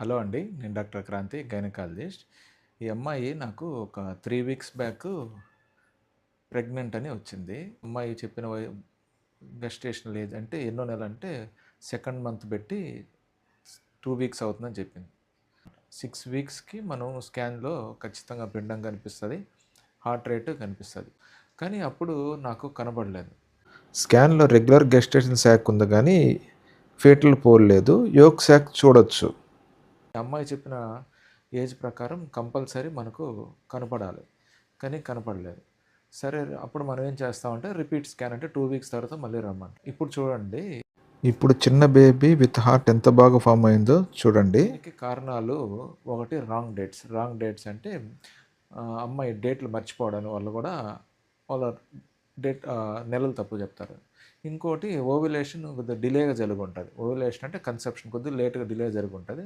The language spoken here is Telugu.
హలో అండి నేను డాక్టర్ క్రాంతి గైనకాలజిస్ట్. ఈ అమ్మాయి నాకు ఒక త్రీ వీక్స్ బ్యాక్ ప్రెగ్నెంట్ అని వచ్చింది. అమ్మాయి చెప్పిన గెస్టేషనల్ ఏజ్ అంటే ఎన్నో నెల అంటే సెకండ్ మంత్ పెట్టి టూ వీక్స్ అవుతుందని చెప్పింది. సిక్స్ వీక్స్కి మనం స్కాన్లో ఖచ్చితంగా పిండం కనిపిస్తుంది హార్ట్ రేట్ కనిపిస్తుంది. కానీ అప్పుడు నాకు కనబడలేదు. స్కాన్లో రెగ్యులర్ గెస్టేషన్ శాక్ ఉంది కానీ ఫేటల్ పోల్ లేదు. యోక్ శాక్ చూడొచ్చు. అమ్మాయి చెప్పిన ఏజ్ ప్రకారం కంపల్సరీ మనకు కనపడాలి. కానీ కనపడలేదు. సరే అప్పుడు మనం ఏం చేస్తామంటే రిపీట్ స్కాన్ అంటే టూ వీక్స్ తర్వాత మళ్ళీ రమ్మంట. ఇప్పుడు చూడండి. ఇప్పుడు చిన్న బేబీ విత్ హార్ట్ ఎంత బాగా ఫామ్ అయిందో చూడండి. దీనికి కారణాలు ఒకటి రాంగ్ డేట్స్. రాంగ్ డేట్స్ అంటే అమ్మాయి డేట్లు మర్చిపోవడం వల్ల కూడా వాళ్ళ డేట్ నెలలు తప్పు చెప్తారు. ఇంకోటి ఓవ్యులేషన్ కొద్దిగా డిలేగా జరిగి ఉంటుంది ఓవ్యులేషన్ అంటే కన్సెప్షన్. కొద్దిగా లేట్గా డిలే జరిగి ఉంటుంది